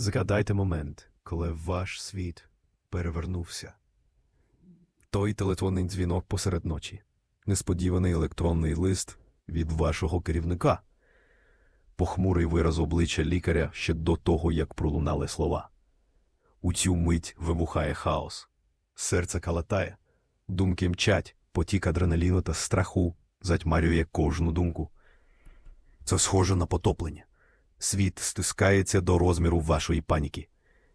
Згадайте момент, коли ваш світ перевернувся. Той телефонний дзвінок посеред ночі, несподіваний електронний лист від вашого керівника, похмурий вираз обличчя лікаря ще до того, як пролунали слова. У цю мить вибухає хаос, серце калатає, думки мчать, потік адреналіну та страху затьмарює кожну думку. Це схоже на потоплення. Світ стискається до розміру вашої паніки,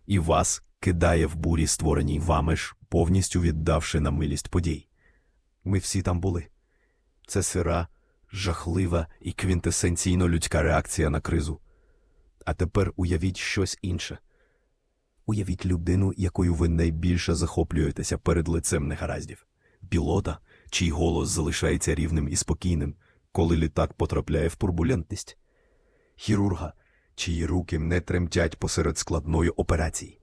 і вас кидає в бурі, створеній вами ж, повністю віддавши на милість подій. Ми всі там були. Це сира, жахлива і квінтесенційно людська реакція на кризу. А тепер уявіть щось інше. Уявіть людину, якою ви найбільше захоплюєтеся перед лицем негараздів. Пілота, чий голос залишається рівним і спокійним, коли літак потрапляє в турбулентність. Хірурга, чиї руки не тремтять посеред складної операції.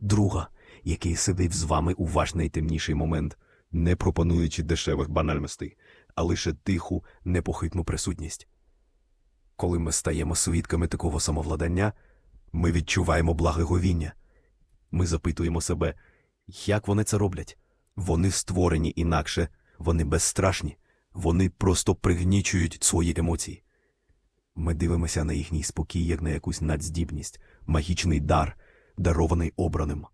Друга, який сидить з вами у ваш найтемніший момент, не пропонуючи дешевих банальностей, а лише тиху, непохитну присутність. Коли ми стаємо свідками такого самовладання, ми відчуваємо благоговіння. Ми запитуємо себе, як вони це роблять? Вони створені інакше, вони безстрашні, вони просто пригнічують свої емоції. Ми дивимося на їхній спокій, як на якусь надздібність, магічний дар, дарований обраним.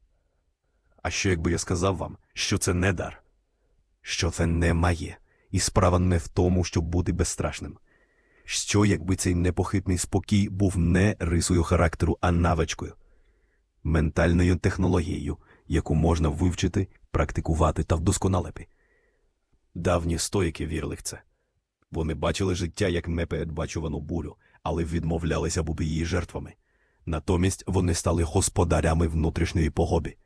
А що якби я сказав вам, що це не дар, що це не має, і справа не в тому, щоб бути безстрашним. Що, якби цей непохитний спокій був не рисою характеру, а навичкою, ментальною технологією, яку можна вивчити, практикувати та вдосконалити. Давні стоїки вірили в це. Вони бачили життя як непередбачувану бурю, але відмовлялися бути її жертвами. Натомість вони стали господарями внутрішньої погоди.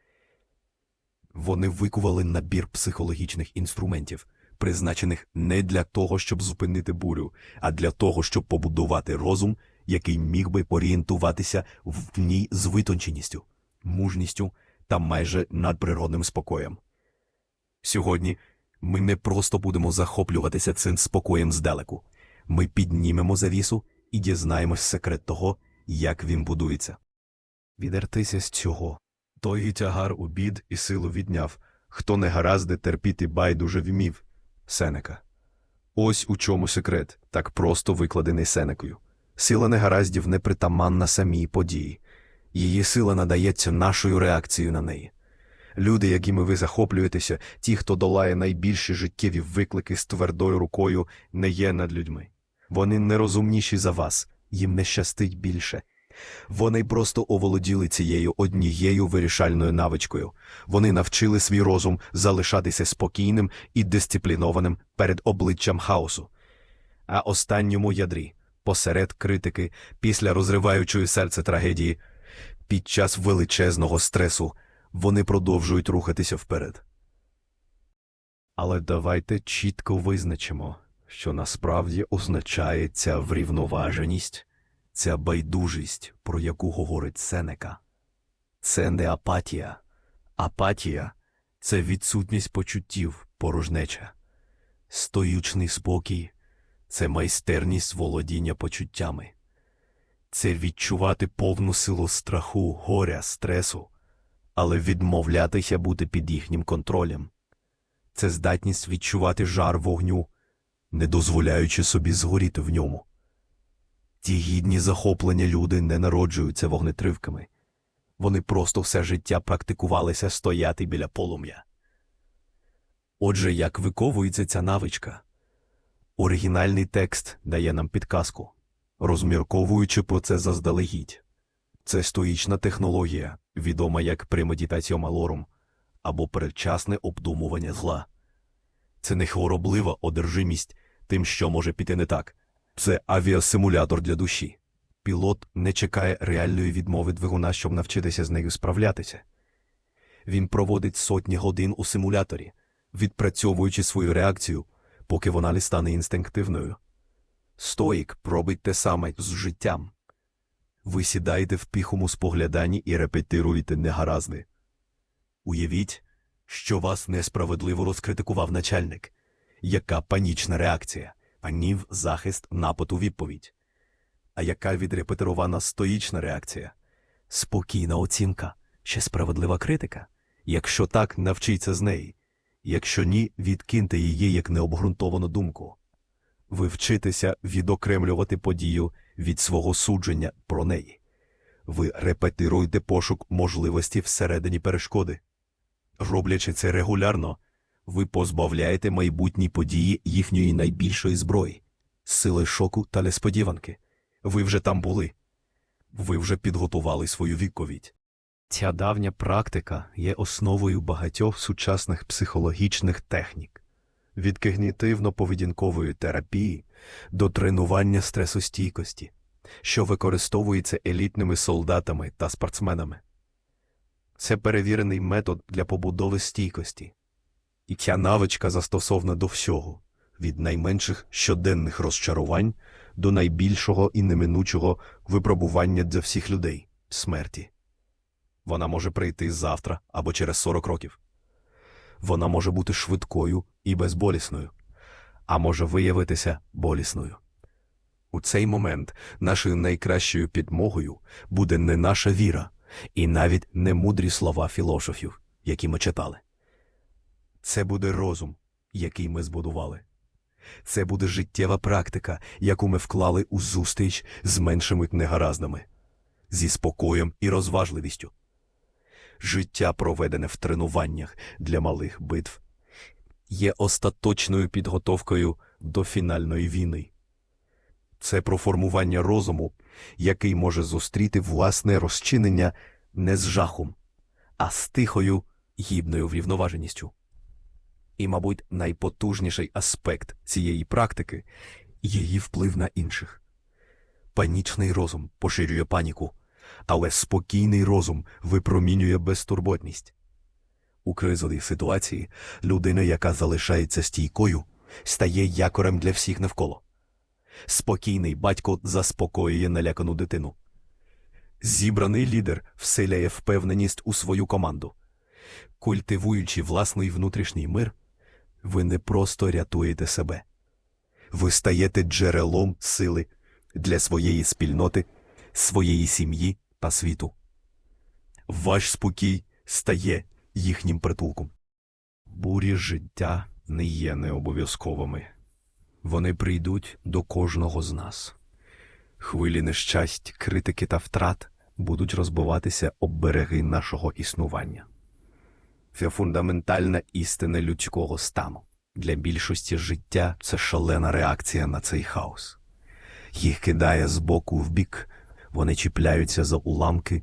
Вони викували набір психологічних інструментів, призначених не для того, щоб зупинити бурю, а для того, щоб побудувати розум, який міг би орієнтуватися в ній з витонченістю, мужністю та майже надприродним спокоєм. Сьогодні ми не просто будемо захоплюватися цим спокоєм здалеку. Ми піднімемо завісу і дізнаємось секрет того, як він будується. Відертися з цього. Той і тягар у бід і силу відняв, хто не гаразди терпіти байдуже вмів. Сенека. Ось у чому секрет, так просто викладений Сенекою. Сила негараздів не притаманна самій події. Її сила надається нашою реакцією на неї. Люди, якими ви захоплюєтеся, ті, хто долає найбільші життєві виклики з твердою рукою, не є над людьми. Вони не розумніші за вас, їм не щастить більше. Вони просто оволоділи цією однією вирішальною навичкою. Вони навчили свій розум залишатися спокійним і дисциплінованим перед обличчям хаосу. А останньому ядрі, посеред критики, після розриваючої серце трагедії, під час величезного стресу, вони продовжують рухатися вперед. Але давайте чітко визначимо, що насправді означає ця врівноваженість, ця байдужість, про яку говорить Сенека. Це не апатія. Апатія це відсутність почуттів, порожнеча. Стоючний спокій це майстерність володіння почуттями. Це відчувати повну силу страху, горя, стресу, але відмовлятися бути під їхнім контролем. Це здатність відчувати жар вогню, не дозволяючи собі згоріти в ньому. Ті гідні захоплення люди не народжуються вогнетривками. Вони просто все життя практикувалися стояти біля полум'я. Отже, як виковується ця навичка? Оригінальний текст дає нам підказку, розмірковуючи про це заздалегідь. Це стоїчна технологія, відома як премедітація малорум або передчасне обдумування зла. Це не хвороблива одержимість тим, що може піти не так. Це авіасимулятор для душі. Пілот не чекає реальної відмови двигуна, щоб навчитися з нею справлятися. Він проводить сотні годин у симуляторі, відпрацьовуючи свою реакцію, поки вона не стане інстинктивною. Стоїк робить те саме з життям. Ви сідаєте в піхому спогляданні і репетируєте негаразди. Уявіть, що вас несправедливо розкритикував начальник. Яка панічна реакція? Панів, захист, напад у відповідь. А яка відрепетирована стоїчна реакція? Спокійна оцінка, ще справедлива критика. Якщо так, навчіться з неї. Якщо ні, відкиньте її як необґрунтовану думку. Ви вчитеся відокремлювати подію від свого судження про неї. Ви репетируєте пошук можливості всередині перешкоди. Роблячи це регулярно, ви позбавляєте майбутні події їхньої найбільшої зброї сили шоку та несподіванки. Ви вже там були. Ви вже підготували свою відповідь. Ця давня практика є основою багатьох сучасних психологічних технік від когнітивно-поведінкової терапії до тренування стресостійкості, що використовується елітними солдатами та спортсменами. Це перевірений метод для побудови стійкості, і ця навичка застосована до всього від найменших щоденних розчарувань до найбільшого і неминучого випробування для всіх людей смерті. Вона може прийти завтра або через 40 років. Вона може бути швидкою і безболісною, а може виявитися болісною. У цей момент нашою найкращою підмогою буде не наша віра і навіть не мудрі слова філософів, які ми читали. Це буде розум, який ми збудували. Це буде життєва практика, яку ми вклали у зустріч з меншими негараздами, зі спокоєм і розважливістю. Життя, проведене в тренуваннях для малих битв, є остаточною підготовкою до фінальної війни. Це про формування розуму, який може зустріти власне розчинення не з жахом, а з тихою гідною врівноваженістю. І, мабуть, найпотужніший аспект цієї практики її вплив на інших. Панічний розум поширює паніку, але спокійний розум випромінює безтурботність. У кризовій ситуації людина, яка залишається стійкою, стає якорем для всіх навколо. Спокійний батько заспокоює налякану дитину. Зібраний лідер вселяє впевненість у свою команду. Культивуючи власний внутрішній мир, ви не просто рятуєте себе. Ви стаєте джерелом сили для своєї спільноти, своєї сім'ї та світу. Ваш спокій стає їхнім притулком. Бурі життя не є необов'язковими. Вони прийдуть до кожного з нас. Хвилі нещасть, критики та втрат будуть розбиватися об береги нашого існування. Це фундаментальна істина людського стану. Для більшості життя це шалена реакція на цей хаос. Їх кидає з боку в бік, вони чіпляються за уламки,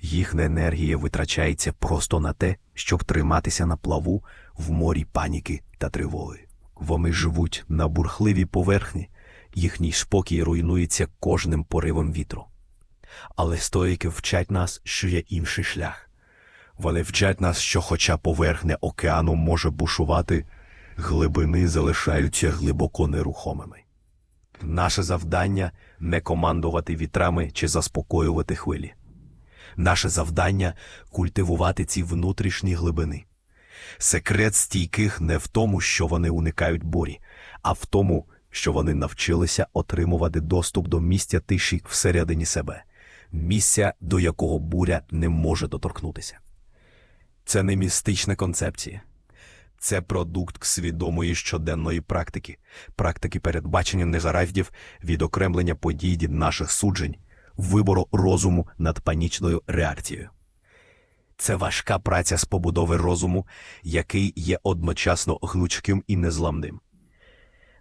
їхня енергія витрачається просто на те, щоб триматися на плаву в морі паніки та тривоги. Вони живуть на бурхливій поверхні, їхній спокій руйнується кожним поривом вітру. Але стоїки вчать нас, що є інший шлях. Вони вчать нас, що хоча поверхня океану може бушувати, глибини залишаються глибоко нерухомими. Наше завдання не командувати вітрами чи заспокоювати хвилі. Наше завдання культивувати ці внутрішні глибини. Секрет стійких не в тому, що вони уникають бурі, а в тому, що вони навчилися отримувати доступ до місця тиші всередині себе, місця, до якого буря не може доторкнутися. Це не містична концепція. Це продукт свідомої щоденної практики, практики передбачення незараздів, відокремлення подій від наших суджень, вибору розуму над панічною реакцією. Це важка праця з побудови розуму, який є одночасно гнучким і незламним.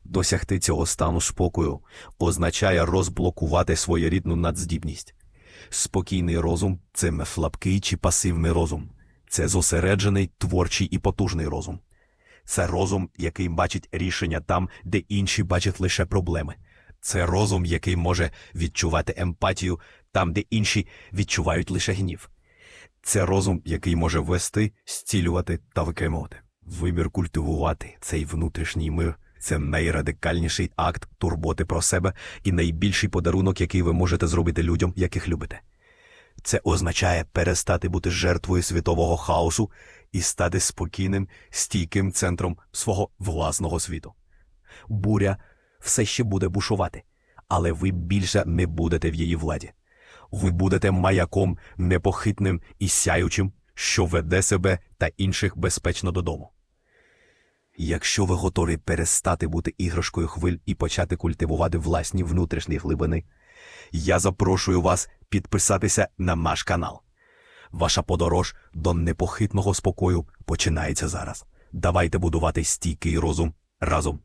Досягти цього стану спокою означає розблокувати своєрідну надздібність. Спокійний розум це не слабкий чи пасивний розум, це зосереджений, творчий і потужний розум. Це розум, який бачить рішення там, де інші бачать лише проблеми. Це розум, який може відчувати емпатію там, де інші відчувають лише гнів. Це розум, який може вести, зцілювати та викремувати. Вибір культивувати цей внутрішній мир це найрадикальніший акт турботи про себе і найбільший подарунок, який ви можете зробити людям, яких любите. Це означає перестати бути жертвою світового хаосу і стати спокійним, стійким центром свого власного світу. Буря все ще буде бушувати, але ви більше не будете в її владі. ви будете маяком непохитним і сяючим, що веде себе та інших безпечно додому. Якщо ви готові перестати бути іграшкою хвиль і почати культивувати власні внутрішні глибини, я запрошую вас підписатися на наш канал. Ваша подорож до непохитного спокою починається зараз. Давайте будувати стійкий розум разом.